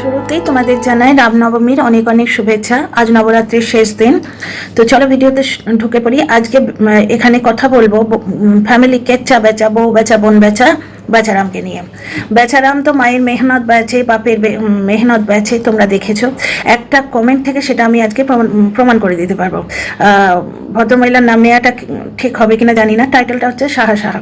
শুরুতেই তোমাদের জানাই রামনবমীর অনেক অনেক শুভেচ্ছা। আজ নবরাত্রির শেষ দিন। তো চলো ভিডিওতে ঢুকে পড়ি। আজকে এখানে কথা বলব। ফ্যামিলি কেচ্ছা বেচা, বউ বেচা, বোন বেচা। বেচারামকে নিয়ে। বেচারাম তো মায়ের মেহনত বেচে, বাপের মেহনত বেচে তোমরা দেখেছ। একটা কমেন্ট থেকে সেটা আমি আজকে প্রমাণ প্রমাণ করে দিতে পারব। ভদ্রমহিলার নাম নেওয়াটা ঠিক হবে কিনা জানি না। টাইটেলটা হচ্ছে সাহা সাহা।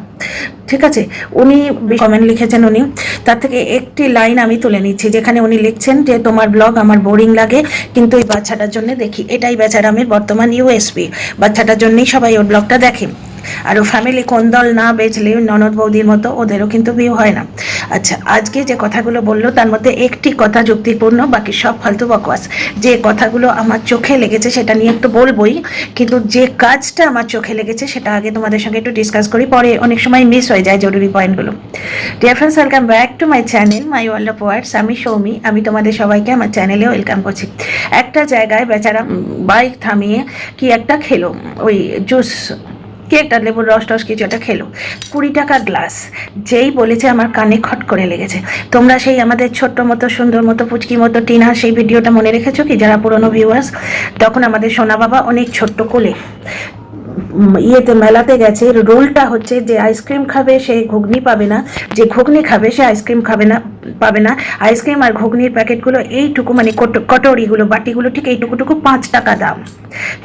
ঠিক আছে? উনি কমেন্ট লিখেছেন উনি। তার থেকে একটি লাইন আমি তুলে নিচ্ছি, যেখানে উনি লিখছেন যে, তোমার ব্লগ আমার বোরিং লাগে, কিন্তু এই বাচ্চাটার জন্য দেখি। এটাই বেচারামের বর্তমান ইউএসপি বাচ্চাটার জন্যই সবাই ওর ব্লগটা দেখে। আর ফ্যামিলি কোন দল না বেচলে ননদ বৌদির মতো ওদেরও কিন্তু ভিউ হয় না। আচ্ছা আজকে যে কথাগুলো বলল তার মধ্যে একটি কথা যুক্তিপূর্ণ, বাকি সব ফালতু বকওয়াস যে কথাগুলো আমার চোখে লেগেছে সেটা নিয়ে একটু বলবোই, কিন্তু যে কাজটা আমার চোখে লেগেছে সেটা আগে তোমাদের সঙ্গে একটু ডিসকাস করি, পরে অনেক সময় মিস হয়ে যায় জরুরি পয়েন্টগুলো dear friends welcome back to my channel my world of words আমি সৌমি, আমি তোমাদের সবাইকে আমার চ্যানেলে ওয়েলকাম করছি। একটা জায়গায় বেচারা বাইক থামিয়ে কি একটা খেলো, ওই জুস কি একটা লেবুর রস টস কিছু একটা খেলো। কুড়ি টাকা গ্লাস। যেই বলেছে আমার কানে খট করে লেগেছে। তোমরা সেই আমাদের ছোট্ট মতো, সুন্দর মতো, পুচকি মতো টিনার সেই ভিডিওটা মনে রেখেছো কি? যারা পুরনো ভিউয়ার্স তখন আমাদের সোনা বাবা অনেক ছোট্ট কোলে। ইয়েতে মেলাতে গেছে, রোলটা হচ্ছে যে আইসক্রিম খাবে, সে ঘুগনি পাবে না। যে ঘুগনি খাবে, সে আইসক্রিম খাবে না, পাবে না। আইসক্রিম আর ঘুগনির প্যাকেটগুলো এইটুকু মানে কট- কটোরিগুলো বাটিগুলো ঠিক এইটুকুটুকু পাঁচ টাকা দাম।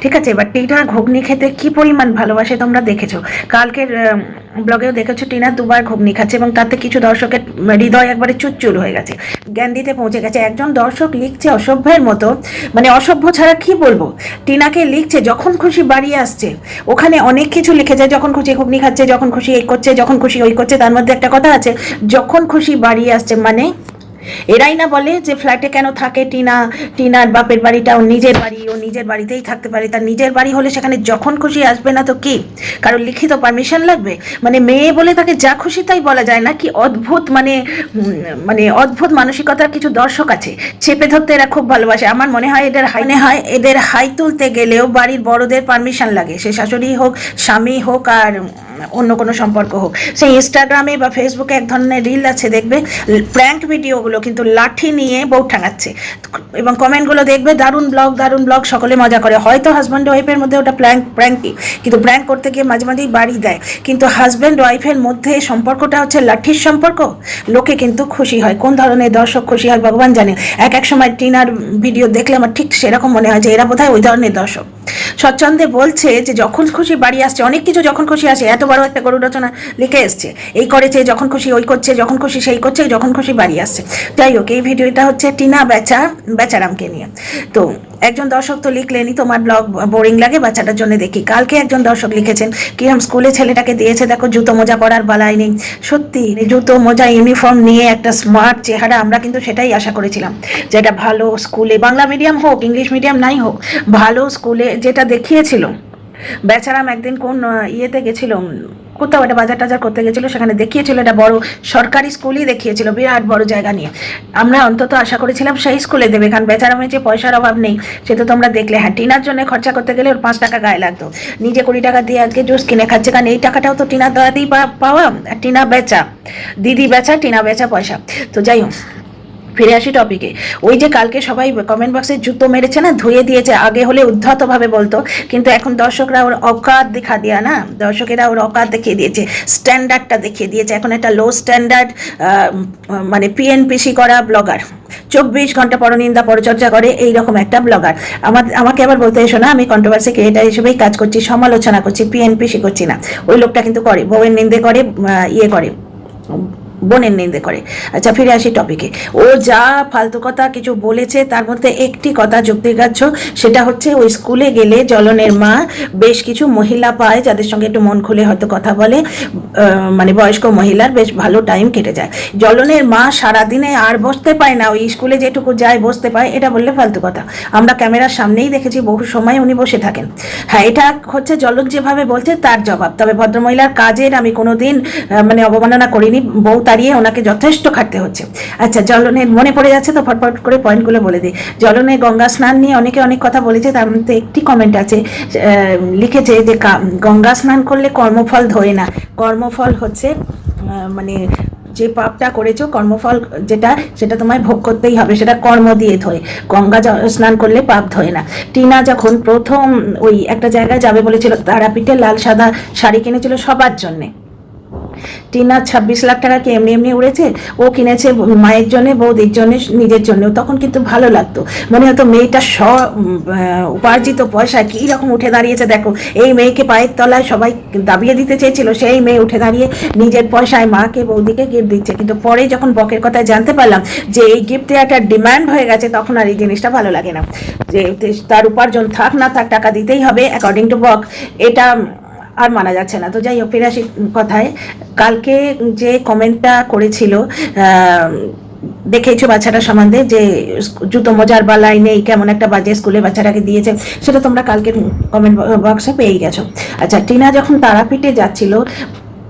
ঠিক আছে? এবার এইটা ঘুগনি খেতে কি পরিমাণ ভালোবাসে তোমরা দেখেছ? কালকের ব্লগেও দেখেছ, টিনা দুবার ঘুগনি খাচ্ছে এবং তাতে কিছু দর্শকের হৃদয় একবারে চুচ্চুর হয়ে গেছে। জ্ঞান দিতে পৌঁছে গেছে, একজন দর্শক লিখছে অসভ্যের মতো মানে অসভ্য ছাড়া কি বলব? টিনাকে লিখছে যখন খুশি বাড়ি আসছে, ওখানে অনেক কিছু লিখে যায়, যখন খুশি ঘুগনি খাচ্ছে, যখন খুশি এই করছে, যখন খুশি ওই করছে, তার মধ্যে একটা কথা আছে, যখন খুশি বাড়ি আসছে মানে এরাই না বলে যে ফ্ল্যাটে কেন থাকে টিনা? টিনার বাপের বাড়িটা ও নিজের বাড়ি, ও নিজের বাড়িতেই থাকতে পারে। তার নিজের বাড়ি হলে সেখানে যখন খুশি আসবে না তো কি? কারণ লিখিত পারমিশন লাগবে? মানে মেয়ে বলে তাকে যা খুশি তাই বলা যায় না কি অদ্ভুত মানে মানে অদ্ভুত মানসিকতার কিছু দর্শক আছে। চেপে ধরতে এরা খুব ভালোবাসে। আমার মনে হয় এদের হাই, মনে হয় এদের হাই তুলতে গেলেও বাড়ির বড়দের পারমিশন লাগে। সে শাশুড়ি হোক, স্বামী হোক আর অন্য কোনো সম্পর্ক হোক। সেই ইনস্টাগ্রামে বা ফেসবুকে এক ধরনের রিল আছে, দেখবে? প্র্যাঙ্ক ভিডিওগুলো কিন্তু লাঠি নিয়ে বউ ঠাঙাচ্ছে এবং কমেন্টগুলো দেখবে, দারুণ ব্লগ দারুণ ব্লগ, সকলে মজা করে। হয়তো হাজব্যান্ড ওয়াইফের মধ্যে ওটা প্র্যাঙ্ক প্র্যাঙ্কই কিন্তু প্র্যাঙ্ক করতে গিয়ে মাঝে মাঝেই বাড়ি দেয়। কিন্তু হাজব্যান্ড ওয়াইফের মধ্যে সম্পর্কটা হচ্ছে লাঠির সম্পর্ক। লোকে কিন্তু খুশি হয়। কোন ধরনের দর্শক খুশি হয় ভগবান জানে। এক এক সময় টিনার ভিডিও দেখলে আমার ঠিক সেরকম মনে হয় যে এরা বোধহয় ওই ধরনের দর্শক। স্বচ্ছন্দে বলছে যে, যখন খুশি বাড়ি আসছে। অনেক কিছু যখন খুশি আসে। এত বড় একটা গরু রচনা লিখে এসছে। এই করেছে, যখন খুশি ওই করছে, যখন খুশি সেই করছে, যখন খুশি বাড়ি আসছে। যাই হোক, এই ভিডিওটা হচ্ছে টিনা বেচা বেচারামকে নিয়ে। তো একজন দর্শক তো লিখলেনই, তোমার ব্লগ বোরিং লাগে, বাচ্চাটার জন্য দেখি। কালকে একজন দর্শক লিখেছেন, কিরম স্কুলে ছেলেটাকে দিয়েছে, দেখো, জুতো মোজা পরার বালাই নেই। সত্যি, জুতো, মোজা ইউনিফর্ম নিয়ে একটা স্মার্ট চেহারা আমরা কিন্তু সেটাই আশা করেছিলাম যেটা ভালো স্কুলে, বাংলা মিডিয়াম হোক ইংলিশ মিডিয়াম নাই হোক, ভালো স্কুলে যেটা দেখিয়েছিল, বেচারাম একদিন কোন ইয়েতে গেছিল কোথাও একটা বাজার টাজার করতে গেছিল, সেখানে দেখিয়েছিল এটা বড় সরকারি স্কুলই দেখিয়েছিল, বিরাট বড় জায়গা নিয়ে। আমরা অন্তত আশা করেছিলাম সেই স্কুলে দেবে, কারণ বেচারামের যে পয়সার অভাব নেই, সে তো তোমরা দেখলে। হ্যাঁ টিনার জন্য খরচা করতে গেলে ওর পাঁচ টাকা গায়ে লাগতো। নিজে কুড়ি টাকা দিয়ে আজকে জুস কিনে খাচ্ছে, কারণ এই টাকাটাও তো টিনার পা- পাওয়া টিনা বেচা। দিদি বেচা, টিনা বেচা পয়সা। তো যাই হোক ফিরে আসি টপিকে ওই যে কালকে সবাই কমেন্ট বক্সে জুতো মেরেছে না, ধুয়ে দিয়েছে, আগে হলে উদ্ধতভাবে বলতো, কিন্তু এখন দর্শকরা ওর অকাত দেখা দেয়া না, দর্শকেরা ওর অকাত দেখিয়ে দিয়েছে স্ট্যান্ডার্ডটা দেখিয়ে দিয়েছে। এখন একটা লো স্ট্যান্ডার্ড মানে পিএনপিসি করা ব্লগার চব্বিশ ঘণ্টা পরনিন্দা পরচর্চা করে এই রকম একটা ব্লগার আমার, আমাকে আবার বলতে এসো না, আমি কন্ট্রোভার্সি ক্রিয়েটার হিসেবেই কাজ করছি, সমালোচনা করছি পিএনপিসি করছি না। ওই লোকটা কিন্তু করে, বউয়ের নিন্দে করে ইয়ে করে। বোনের নিন্দে করে। আচ্ছা ফিরে আসি টপিকে ও যা ফালতু কথা কিছু বলেছে, তার মধ্যে একটি কথা যুক্তিগ্রাহ্য, সেটা হচ্ছে ওই স্কুলে গেলে জলনের মা বেশ কিছু মহিলা পায়, যাদের সঙ্গে একটু মন খুলে হয়তো কথা বলে। মানে বয়স্ক মহিলার বেশ ভালো টাইম কেটে যায়। জলনের মা সারাদিনে আর বসতে পায় না, ওই স্কুলে যেটুকু যায় বসতে পায়, এটা বললে ফালতু কথা। আমরা ক্যামেরার সামনেই দেখেছি, বহু সময় উনি বসে থাকেন। হ্যাঁ এটা হচ্ছে জলক যেভাবে বলছে, তার জবাব। তবে ভদ্রমহিলার কাজের আমি কোনোদিন মানে অবমাননা করিনি। বউ তাড়িয়ে ওনাকে যথেষ্ট খাটতে হচ্ছে। আচ্ছা জলনের মনে পড়ে যাচ্ছে তো ফটফট করে পয়েন্টগুলো বলে দিই। জলনে গঙ্গা স্নান নিয়ে অনেকে অনেক কথা বলেছে, তার মধ্যে একটি কমেন্ট আছে লিখেছে যে গঙ্গা স্নান করলে কর্মফল ধরে না। কর্মফল হচ্ছে মানে যে পাপটা করেছ, কর্মফল যেটা, সেটা তোমায় ভোগ করতেই হবে, সেটা কর্ম দিয়ে ধোয়। গঙ্গা স্নান করলে পাপ ধোয় না। টিনা যখন প্রথম ওই একটা জায়গায় যাবে বলেছিল, তারাপীঠে লাল সাদা শাড়ি কিনেছিল সবার জন্যে। টিনা ছাব্বিশ লাখ টাকা কি এমনি এমনি উড়েছে? ও কিনেছে মায়ের জন্য, বৌদির জন্য, নিজের জন্য। তখন কিন্তু ভালো লাগতো। মনে হতো মেয়েটা স উপার্জিত পয়সা রকম উঠে দাঁড়িয়েছে, দেখো। এই মেয়েকে পায়ের তলায় সবাই দাবিয়ে দিতে চেয়েছিল, সেই মেয়ে উঠে দাঁড়িয়ে নিজের পয়সায় মাকে, বৌদিকে গিফট দিচ্ছে। কিন্তু পরে যখন বকের কথায় জানতে পারলাম যে এই গিফটে একটা ডিমান্ড হয়ে গেছে, তখন আর এই জিনিসটা ভালো লাগে না। যে তার উপার্জন থাক না থাক, টাকা দিতেই হবে অ্যাকর্ডিং টু বক। এটা আর মানা যাচ্ছে না। তো যাই হোক, ফিরে কথায়। কালকে যে কমেন্টটা করেছিল দেখেছ বাচ্চাটা সম্বন্ধে যে জুতো মোজার বালাই নেই কেমন একটা বাজে স্কুলে বাচ্চাটাকে দিয়েছে, সেটা তোমরা কালকে কমেন্ট বক্সে পেয়ে গেছো। আচ্ছা টিনা যখন তারাপীঠে যাচ্ছিল,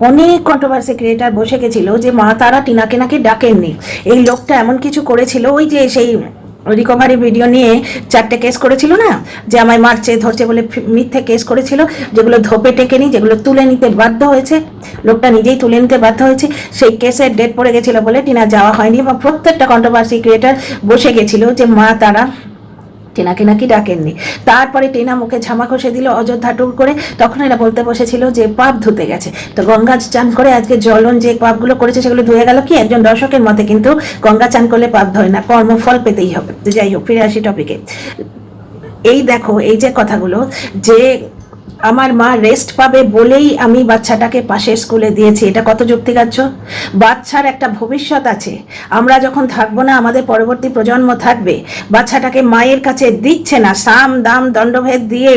অনেক কন্ট্রোভার্সি ক্রিয়েটার বসে গেছিল যে মা তারা টিনাকে নাকি ডাকেননি। এই লোকটা এমন কিছু করেছিল, ওই যে সেই রিকভারি ভিডিও নিয়ে চারটে কেস করেছিল না? যে আমায় মারছে, ধরছে বলে মিথ্যে কেস করেছিল, যেগুলো ধোপে টেকে টেকেনি যেগুলো তুলে নিতে বাধ্য হয়েছে। লোকটা নিজেই তুলে নিতে বাধ্য হয়েছে। সেই কেসের ডেট পড়ে গেছিল বলে টিনা যাওয়া হয়নি এবং প্রত্যেকটা কন্ট্রোভার্সি ক্রিয়েটার বসে গেছিল যে মা, তারা টেনাকে নাকি ডাকেননি। তারপরে টেনা মুখে ঝামা খসে দিল অযোধ্যা টুর করে। তখন এরা বলতে বসেছিল যে পাপ ধুতে গেছে। তো গঙ্গা চান করে আজকে জলন যে পাপগুলো করেছে সেগুলো ধুয়ে গেল কি? একজন দর্শকের মতে কিন্তু গঙ্গা চান করলে পাপ ধরে না, কর্মফল পেতেই হবে। যাই হোক, ফিরে আসি টপিকে এই দেখো, এই যে কথাগুলো যে আমার মা রেস্ট পাবে বলেই আমি বাচ্চাটাকে পাশের স্কুলে দিয়েছি। এটা কত যুক্তিগ্রাহ্য? বাচ্চার একটা ভবিষ্যৎ আছে। আমরা যখন থাকব না, আমাদের পরবর্তী প্রজন্ম থাকবে, বাচ্চাটাকে মায়ের কাছে দিচ্ছে না, সাম, দাম, দণ্ডভেদ দিয়ে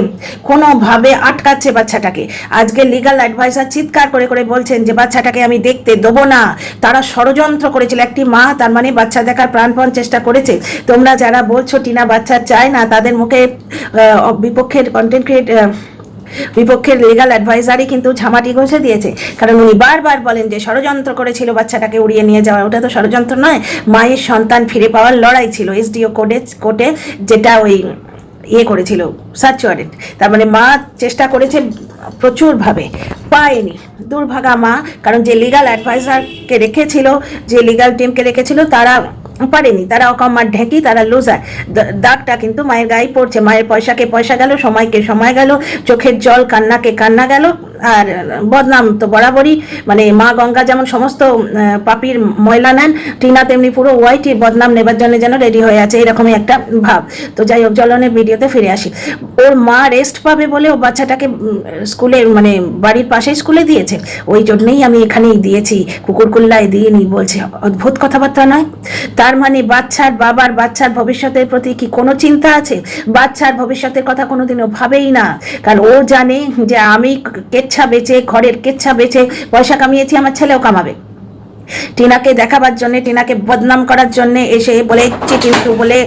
কোনোভাবে আটকাচ্ছে বাচ্চাটাকে। আজকে লিগাল অ্যাডভাইসার চিৎকার করে করে বলছেন যে, বাচ্চাটাকে আমি দেখতে দেবো না। তারা ষড়যন্ত্র করেছিল। একটি মা তার মানে বাচ্চা দেখার প্রাণপণ চেষ্টা করেছে। তোমরা যারা বলছো টিনা বাচ্চা চায় না, তাদের মুখে বিপক্ষের কন্টেন্ট ক্রিয়েট বিপক্ষের লিগাল অ্যাডভাইজারই কিন্তু ঝামাটি ঘষে দিয়েছে। কারণ উনি বারবার বলেন যে ষড়যন্ত্র করেছিল বাচ্চাটাকে উড়িয়ে নিয়ে যাওয়া। ওটা তো ষড়যন্ত্র নয়, মায়ের সন্তান ফিরে পাওয়ার লড়াই ছিল এসডিও কোর্টে কোর্টে যেটা ওই ইয়ে করেছিল সার্চ ওয়ারেন্ট তার মানে মা চেষ্টা করেছে প্রচুরভাবে, পায়নি, দুর্ভাগা মা। কারণ যে লিগাল অ্যাডভাইজারকে রেখেছিল, যে লিগাল টিমকে রেখেছিল, তারা পারেনি, তারা অকম্মার ঢেকি, তারা লোজায় দাগটা কিন্তু মায়ের গায়ে পড়ছে, মায়ের পয়সাকে পয়সা গেল, সময়কে সময় গেল, চোখের জল কান্নাকে কান্না গেল। আর বদনাম তো বরাবরই। মানে মা গঙ্গা যেমন সমস্ত পাপির ময়লা নেন, টিনা তেমনি পুরো ওয়াইটির বদনাম নেবার জন্য যেন রেডি হয়ে আছে, এরকমই একটা ভাব। তো যাই হোক জলনের ভিডিওতে ফিরে আসি। ওর মা রেস্ট পাবে বলে ও বাচ্চাটাকে স্কুলে মানে বাড়ির পাশেই স্কুলে দিয়েছে। ওই জন্যই আমি এখানেই দিয়েছি। কুকুরকুল্লায় দিয়ে নি বলছে। অদ্ভুত কথাবার্তা নয়। তার মানে বাচ্চার বাবার, বাচ্চার ভবিষ্যতের প্রতি কি কোনো চিন্তা আছে? বাচ্চার ভবিষ্যতের কথা কোনোদিনও ভাবেই না। কারণ ও জানে যে আমি কেচ্ছা বেচে, ঘরের কেচ্ছা বেচে, পয়সা কামিয়েছি, আমার ছেলেও কামাবে। টিনাকে দেখাবার জন্য, টিনাকে বদনাম করার জন্য এসে বলে কিন্তু বলে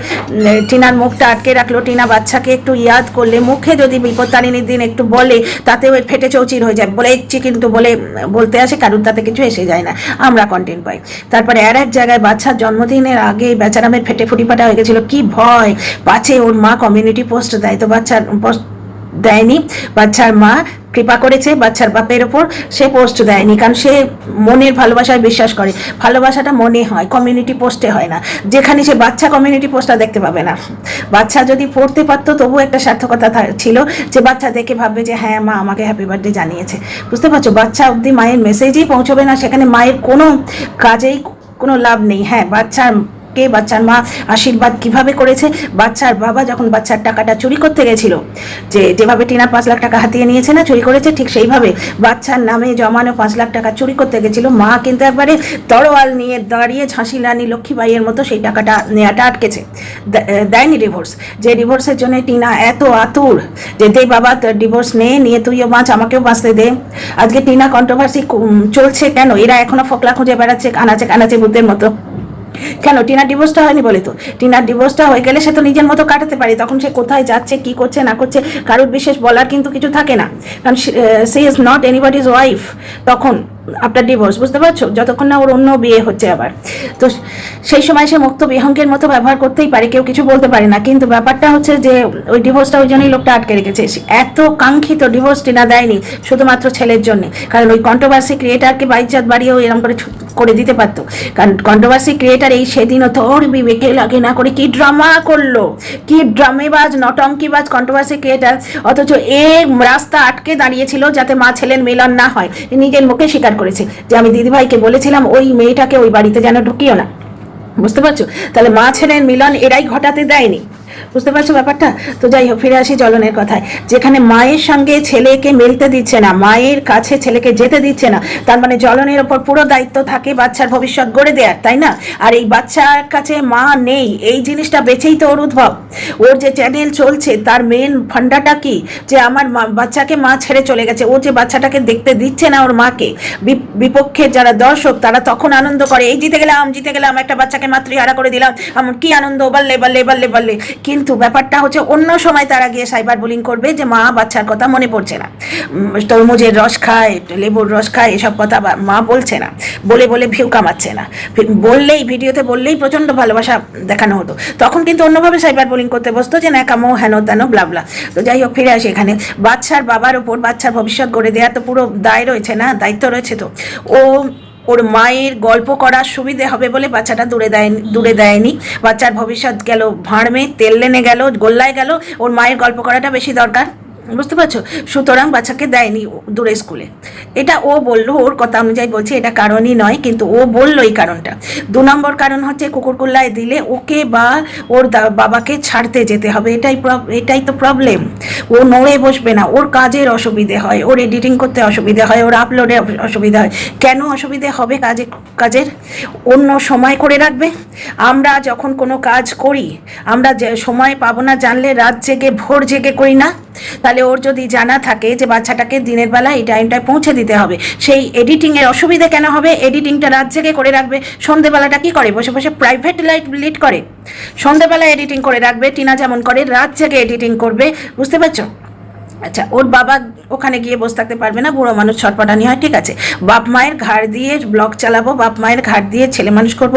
টিনার মুখটা আটকে রাখল। টিনা বাচ্চাকে একটু ইয়াদ করলে, মুখে যদি বিপত্তারিণীর দিন একটু বলে তাতে ওই ফেটে চৌচির হয়ে যায়। বলে ইচ্ছি কিন্তু বলে, বলতে আসে, কারুর তাতে কিছু এসে যায় না। আমরা কন্টেন্ট পাই। তারপরে আর এক জায়গায় বাচ্চার জন্মদিনের আগে বেচারামের ফেটে ফুটি ফাটা হয়ে গেছিল, কি ভয়! পাছে ওর মা কমিউনিটি পোস্ট দেয়, তো বাচ্চার পোস্ট দেয়নি। বাচ্চার মা কৃপা করেছে, বাচ্চার বাপের ওপর সে পোস্ট দেয়নি, কারণ সে মনের ভালোবাসায় বিশ্বাস করে। ভালোবাসাটা মনে হয় কমিউনিটি পোস্টে হয় না। যেখানে সে বাচ্চা কমিউনিটি পোস্টটা দেখতে পাবে না। বাচ্চা যদি পড়তে পারতো তবু একটা সার্থকতা ছিল যে বাচ্চা দেখে ভাববে যে হ্যাঁ মা আমাকে হ্যাপি বার্থডে জানিয়েছে। বুঝতে পারছ? বাচ্চা অবধি মায়ের মেসেজই পৌঁছবে না, সেখানে মায়ের কোনো কাজেই কোনো লাভ নেই। হ্যাঁ বাচ্চার কে বাচ্চার মা আশীর্বাদ কীভাবে করেছে? বাচ্চার বাবা যখন বাচ্চার টাকাটা চুরি করতে গেছিল, যে যেভাবে টিনা পাঁচ লাখ টাকা হাতিয়ে নিয়েছে না, চুরি করেছে, ঠিক সেইভাবে বাচ্চার নামে জমানো পাঁচ লাখ টাকা চুরি করতে গেছিল। মা কিন্তু একবারে তরোয়াল নিয়ে দাঁড়িয়ে ঝাঁসি রানী লক্ষ্মীবাইয়ের মতো সেই টাকাটা নেওয়াটা আটকেছে। দেয়নি ডিভোর্স যে ডিভোর্সের জন্য টিনা এত আতুর, যে দে বাবা তোর ডিভোর্স নে, নিয়ে তুইও বাঁচ, আমাকেও বাঁচতে দে। আজকে টিনা কন্ট্রোভার্সি চলছে কেন? এরা এখনও ফকলা খুঁজে বেড়াচ্ছে, কানাচে কানাচে বুদ্ধের মতো। কেন? টিনার ডিভোর্সটা হয়নি বলে তো? টিনার ডিভোর্সটা হয়ে গেলে সে তো নিজের মতো কাটাতে পারে। তখন সে কোথায় যাচ্ছে, কি করছে, না করছে, কারোর বিশেষ বলার কিন্তু কিছু থাকে না। কারণ she is not anybody's wife তখন আফটার ডিভোর্স বুঝতে পারছ? যতক্ষণ না ওর অন্য বিয়ে হচ্ছে আবার। তো সেই সময় সে মুক্ত বিহঙ্গের মতো ব্যবহার করতেই পারে, কেউ কিছু বলতে পারে না। কিন্তু ব্যাপারটা হচ্ছে যে, ওই ডিভোর্সটা ওই জন্যই লোকটা আটকে রেখেছে। এত কাঙ্ক্ষিত ডিভোর্স টিনা দেয়নি, শুধুমাত্র ছেলের জন্য। কারণ ওই কন্ট্রোভার্সি ক্রিয়েটারকে বাইজাত বাড়িয়েও এরকম করে করে দিতে পারতো। কারণ কন্ট্রোভার্সি ক্রিয়েটার এই সেদিনও তোর বিবেকে লাগে না করে কি ড্রামা করল? কি ড্রামেবাজ নটঙ্কিবাজ কন্ট্রোভার্সি ক্রিয়েটার অথচ এ রাস্তা আটকে দাঁড়িয়েছিল যাতে মা ছেলের মিলন না হয়। নিজের মুখে স্বীকার করেছে। যে আমি দিদিভাইকে বলেছিলাম, ওই মেয়েটাকে ওই বাড়িতে যেন ঢুকিও না। বুঝতে পারছ? তাহলে মা ছেলের মিলন এরাই ঘটাতে দেয়নি। বুঝতে পারছ ব্যাপারটা? তো যাই হোক, ফিরে আসি জলনের কথায়। যেখানে মায়ের সঙ্গে ছেলেকে মিলতে দিচ্ছে না, মায়ের কাছে ছেলেকে যেতে দিচ্ছে না, তার মানে জলনের ওপর পুরো দায়িত্ব থাকে বাচ্চার ভবিষ্যৎ গড়ে দেওয়ার তাই না? আর এই বাচ্চার কাছে মা নেই, এই জিনিসটা বেঁচেই তো ওর উদ্ভব। ওর যে চ্যানেল চলছে, তার মেন ফান্ডাটা কি? যে আমার বাচ্চাকে মা ছেড়ে চলে গেছে, ও যে বাচ্চাটাকে দেখতে দিচ্ছে না ওর মাকে, বিপ- বিপক্ষের যারা দর্শক, তারা তখন আনন্দ করে, এই জিতে গেলাম জিতে গেলাম, একটা বাচ্চাকে মাতৃহারা করে দিলাম, আমার কি আনন্দ, বাল্লে বাল্লে বাল্লে বাল্লে কিন্তু ব্যাপারটা হচ্ছে অন্য সময় তারা গিয়ে সাইবার বুলিং করবে যে, মা, বাচ্চার কথা মনে পড়ছে না। তরমুজের রস খায়, লেবুর রস খায়, এসব কথা মা বলছে না। বলে বলে ভিউ কামাচ্ছে না। বললেই, ভিডিওতে বললেই প্রচণ্ড ভালোবাসা দেখানো হতো। তখন কিন্তু অন্যভাবে সাইবার বুলিং করতে বসতো যে, ন্যাকামো, হেন, তেন ব্লাবলা তো যাই হোক, ফিরে আসি এখানে। বাচ্চার বাবার ওপর বাচ্চার ভবিষ্যৎ গড়ে দেওয়া তো পুরো দায় রয়েছে না? দায়িত্ব রয়েছে তো? ও ওর মায়ের গল্প করার সুবিধে হবে বলে বাচ্চাটা দূরে দেয় দূরে দেয়নি। বাচ্চার ভবিষ্যৎ গেল ভাঁড়মে, তেল লেনে গেল, গোল্লায় গেল। ওর মায়ের গল্প করাটা বেশি দরকার। বুঝতে পারছ? সুতরাং বাচ্চাকে দেয়নি দূরে স্কুলে। এটা ও বলল, ওর কথা অনুযায়ী বলছি, এটা কারণই নয়, কিন্তু ও বলল এই কারণটা। দু নম্বর কারণ হচ্ছে, কুকুরকুল্লায় দিলে ওকে বা ওর বাবাকে ছাড়তে যেতে হবে। এটাই এটাই তো প্রবলেম ও নড়ে বসবে না, ওর কাজের অসুবিধে হয়, ওর এডিটিং করতে অসুবিধে হয়, ওর আপলোডে অসুবিধা হয়। কেন অসুবিধে হবে কাজে, কাজের? অন্য সময় করে রাখবে। আমরা যখন কোনো কাজ করি, আমরা সময় পাবো না জানলে রাত জেগে, ভোর জেগে করি না। তাহলে ওর যদি জানা থাকে যে বাচ্চাটাকে দিনের বেলা এই টাইমটায় পৌঁছে দিতে হবে, সেই এডিটিংয়ের অসুবিধে কেন হবে? এডিটিংটা রাত জেগে করে রাখবে। সন্ধেবেলাটা কি করে? বসে বসে প্রাইভেট লাইট লিড করে। সন্ধেবেলা এডিটিং করে রাখবে। টিনা যেমন করে, রাত জেগে এডিটিং করবে। বুঝতে পারছ? আচ্ছা ওর বাবা ওখানে গিয়ে বসে থাকতে পারবে না। বুড়ো মানুষ ছটপটানি হয়, ঠিক আছে? বাপ মায়ের ঘাড় দিয়ে ব্লগ চালাবো, বাপ মায়ের ঘাড় দিয়ে ছেলে মানুষ করব।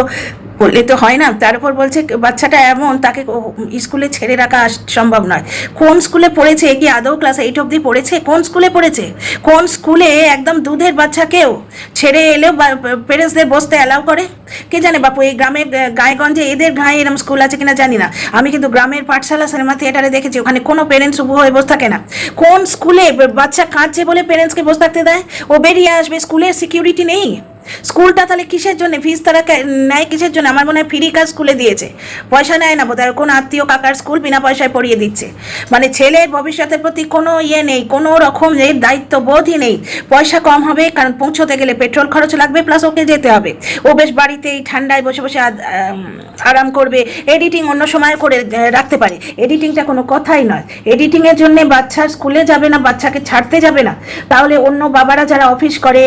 বললে তো হয় না। তার উপর বলছে, বাচ্চাটা এমন, তাকে স্কুলে ছেড়ে রাখা সম্ভব নয়। কোন স্কুলে পড়েছে? কি আদৌ ক্লাস এইট অবধি পড়েছে? কোন স্কুলে পড়েছে? কোন স্কুলে একদম দুধের বাচ্চাকেও ছেড়ে এলেও পেরেন্টসদের বসতে অ্যালাউ করে? কে জানে বাপু, এই গ্রামের গায়েগঞ্জে এদের গায়ে এরকম স্কুল আছে কিনা জানি না। আমি কিন্তু গ্রামের পাঠশালা, সিনেমা থিয়েটারে দেখেছি, ওখানে কোনো পেরেন্টস উবু হয়ে বসে থাকে না। কোন স্কুলে বাচ্চা কাঁদছে বলে পেরেন্টসকে বসে থাকতে দেয়? ও বেরিয়ে আসবে, স্কুলের সিকিউরিটি নেই। স্কুলটা তাহলে কিসের জন্য? ফিস তারা নেয় কিসের জন্য? আমার মনে হয় ফ্রি কাজ স্কুলে দিয়েছে। পয়সা নেয় না বোধহয় কোন আত্মীয় কাকার স্কুল বিনা পয়সায় পড়িয়ে দিচ্ছে। মানে ছেলের ভবিষ্যতের প্রতি কোনো ইয়ে নেই, কোনো রকম এর দায়িত্ববোধই নেই। পয়সা কম হবে, কারণ পৌঁছতে গেলে পেট্রোল খরচ লাগবে প্লাস ওকে যেতে হবে। ও বেশ বাড়িতেই ঠান্ডায় বসে বসে আরাম করবে। এডিটিং অন্য সময় করে রাখতে পারে। এডিটিংটা কোনো কথাই নয়। এডিটিংয়ের জন্য বাচ্চা স্কুলে যাবে না, বাচ্চাকে ছাড়তে যাবে না। তাহলে অন্য বাবারা যারা অফিস করে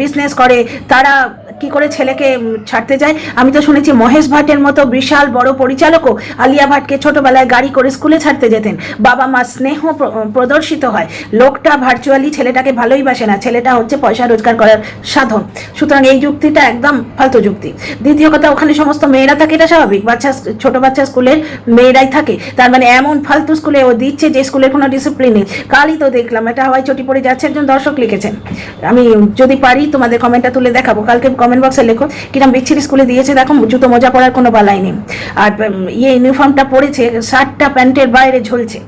বিজনেস করে, তারা যারা কি করে ছেলেকে ছাড়তে যায়? আমি তো শুনেছি মহেশ ভাটের মতো বিশাল বড় পরিচালকও আলিয়া ভাটকে ছোটবেলায় গাড়ি করে স্কুলে ছাড়তে যেতেন। বাবা মা স্নেহ প্রদর্শিত হয়। লোকটা ভার্চুয়ালি ছেলেটাকে ভালোই বাসে না, ছেলেটা হচ্ছে পয়সা রোজগার করার সাধন। সুতরাং এই যুক্তিটা একদম ফালতু যুক্তি। দ্বিতীয় কথা, ওখানে সমস্ত মেয়েরা থাকে, এটা স্বাভাবিক। বাচ্চা ছোট বাচ্চা স্কুলের মেয়েরাই থাকে। তার মানে এমন ফালতু স্কুলে ও দিচ্ছে যে স্কুলের কোনো ডিসিপ্লিন নেই। কালই তো দেখলাম, এটা হাওয়াই চটি পড়ে যাচ্ছে একজন দর্শক লিখেছেন। আমি যদি পারি, তোমাদের কমেন্টটা তুলে দেখাবো। কালকে কমেন্ট বক্সে লেখো, কিরম বিচ্ছিরি স্কুলে দিয়েছে, দেখো, জুতো মজা পরার কোনো বালাই নেই। আর ইয়ে ইউনিফর্মটা পরেছে, শার্টটা প্যান্টের বাইরে ঝুলছে।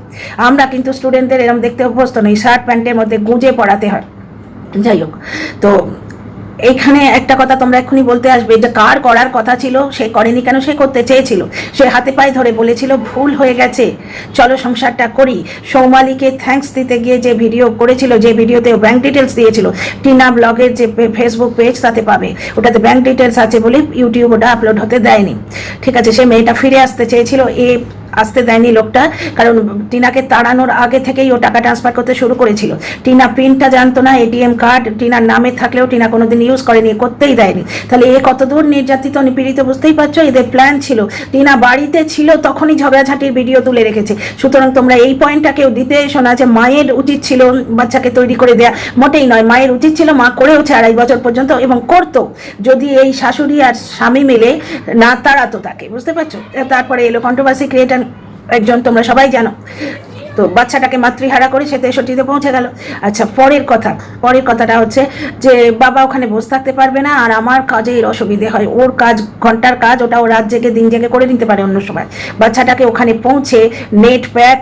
আমরা কিন্তু স্টুডেন্টদের এরকম দেখতে অভ্যস্ত নেই, শার্ট প্যান্টের মধ্যে গুঁজে পড়াতে হয়। যাই হোক, তো এইখানে একটা কথা তোমরা এক্ষুনি বলতে আসবে, যে কার করার কথা ছিল, সে করেনি কেন, সে করতে চেয়েছিল। সে হাতে পায়ে ধরে বলেছিল, ভুল হয়ে গেছে। চলো সংসারটা করি। সৌমালিকে থ্যাঙ্কস দিতে গিয়ে যে ভিডিও করেছিল, যে ভিডিওতে ব্যাংক ডিটেলস দিয়েছিল, টিনা ব্লগের যে ফেসবুক পেজ তাতে পাবে। ওটাতে ব্যাংক ডিটেলস আছে বলে ইউটিউব ওটা আপলোড হতে দেয়নি। ঠিক আছে, সে মেয়েটা ফিরে আসতে চেয়েছিল, এ আসতে দেয়নি লোকটা, কারণ টিনাকে তাড়ানোর আগে থেকেই ও টাকা ট্রান্সফার করতে শুরু করেছিল। টিনা পিনটা জানতো না, এটিএম কার্ড, টিনার নামে থাকলেও টিনা কোনোদিন ইউজ করেনি, করতেই দেয়নি। তাহলে এ কতদূর নির্যাতিত, নিপীড়িত বুঝতেই পারছ? এদের প্ল্যান ছিল, টিনা বাড়িতে ছিল, তখনই ঝগড়াঝাটির ভিডিও তুলে রেখেছে। সুতরাং তোমরা এই পয়েন্টটা কেউ দিতে এসো না যে মায়ের উচিত ছিল বাচ্চাকে তৈরি করে দেয়া। মোটেই নয়, মায়ের উচিত ছিল মা করেওছে আড়াই বছর পর্যন্ত এবং করতো। যদি এই শাশুড়ি আর স্বামী মিলে না তাড়াতো তাকে, বুঝতে পারছ? তারপরে এলো কন্ট্রোভার্সি ক্রিয়েটার একজন তোমরা সবাই জানো। তো বাচ্চাটাকে মাতৃহারা করে সে তেষট্টিতে পৌঁছে গেল। আচ্ছা পরের কথা, পরের কথাটা হচ্ছে যে বাবা ওখানে বসে থাকতে পারবে না আর আমার কাজে এর অসুবিধে হয়। ওর কাজ, ঘণ্টার কাজ ওটা ও রাত জেগে, দিন জেগে করে নিতে পারে অন্য সময়। বাচ্চাটাকে ওখানে পৌঁছে নেট প্যাক,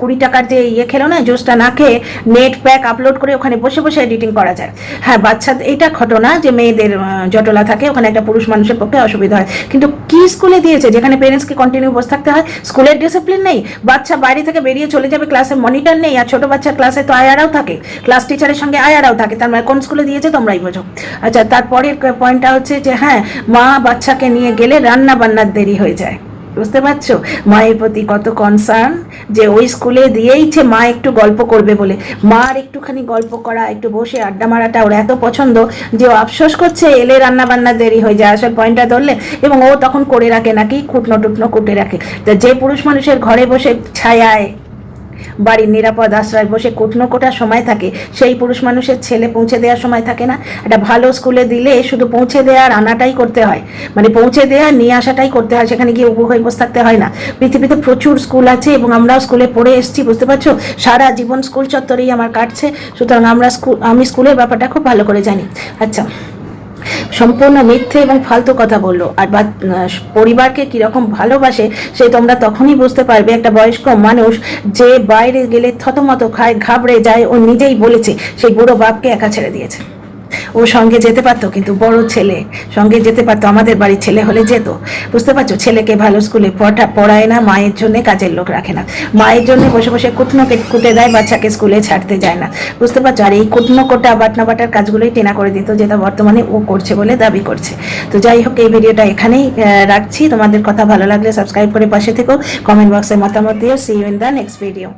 কুড়ি টাকার যে ইয়ে খেলো না, জুসটা না খেয়ে নেট প্যাক আপলোড করে ওখানে বসে বসে এডিটিং করা যায়। হ্যাঁ বাচ্চা, এটা ঘটনা যে মেয়েদের জটলা থাকে, ওখানে একটা পুরুষ মানুষের পক্ষে অসুবিধা হয়। কিন্তু কি স্কুলে দিয়েছে? যেখানে পেরেন্টসকে কন্টিনিউ বসে থাকতে হয়? স্কুলের ডিসিপ্লিন নেই। বাচ্চা বাইরে থেকে বেরিয়ে চলে যাবে ক্লাসে মনিটর নেই, আর ছোট বাচ্চার ক্লাসে তো আয়ারাও থাকে। ক্লাস টিচারের সঙ্গে আয়ারাও থাকে, তার মানে কোন স্কুলে দিয়েছে তোমরাই বোঝো। আচ্ছা তারপরের পয়েন্টটা হচ্ছে যে হ্যাঁ মা বাচ্চাকে নিয়ে গেলে রান্না বান্নার দেরি হয়ে যায়। বুঝতে পারছ? মায়ের প্রতি কত কনসার্ন যে ওই স্কুলে দিয়েইছে মা একটু গল্প করবে বলে। মার একটুখানি গল্প করা, একটু বসে আড্ডা মারাটা ওর এত পছন্দ যে ও আফসোস করছে, এলে রান্না বান্না দেরি হয়ে যায়, আসল পয়েন্টটা ধরলে। এবং ও তখন করে রাখে নাকি কুটনো টুটনো কুটে রাখে। যে পুরুষ মানুষের ঘরে বসে ছায়ায় বাড়ির নিরাপদ আশ্রয় বসে কুটনো কোটার সময় থাকে, সেই পুরুষ মানুষের ছেলে পৌঁছে দেওয়ার সময় থাকে না। একটা ভালো স্কুলে দিলে শুধু পৌঁছে দেওয়ার আনাটাই করতে হয়। মানে পৌঁছে দেওয়া নিয়ে আসাটাই করতে হয়, সেখানে গিয়ে উবু হয়ে বসে থাকতে হয় না। পৃথিবীতে প্রচুর স্কুল আছে এবং আমরাও স্কুলে পড়ে এসেছি, বুঝতে পারছ? সারা জীবন স্কুল চত্বরেই আমার কাটছে, সুতরাং আমরা স্কুল আমি স্কুলের ব্যাপারটা খুব ভালো করে জানি। আচ্ছা। সম্পূর্ণ মিথ্যে এবং ফালতু কথা বলল। আর বা পরিবারকে কীরকম ভালোবাসে, সে তোমরা তখনই বুঝতে পারবে। একটা বয়স্ক মানুষ যে বাইরে গেলে থতমত খায়, ঘাবড়ে যায়, ও নিজেই বলেছে, সেই বুড়ো বাপকে একা ছেড়ে দিয়েছে। ও সঙ্গে যেতে পারতো, কিন্তু বড় ছেলে সঙ্গে যেতে পারতো, আমাদের বাড়ির ছেলে হলে যেত। বুঝতে পারছ? ছেলেকে ভালো স্কুলে পড়া পড়ায় না, মায়ের জন্য কাজের লোক রাখে না। মায়ের জন্য বসে বসে কুটনো কুটে দেয়, বাচ্চাকে স্কুলে ছাড়তে যায় না। বুঝতে পারছ? আর এই কুটনো কোটা বাটনা বাটার কাজগুলোই টেনা করে দিত, যেটা বর্তমানে ও করছে বলে দাবি করছে। তো যাই হোক, এই ভিডিওটা এখানেই রাখছি। তোমাদের কথা ভালো লাগলে সাবস্ক্রাইব করে পাশে থেকো। কমেন্ট বক্সে মতামত দিও। See you in the next video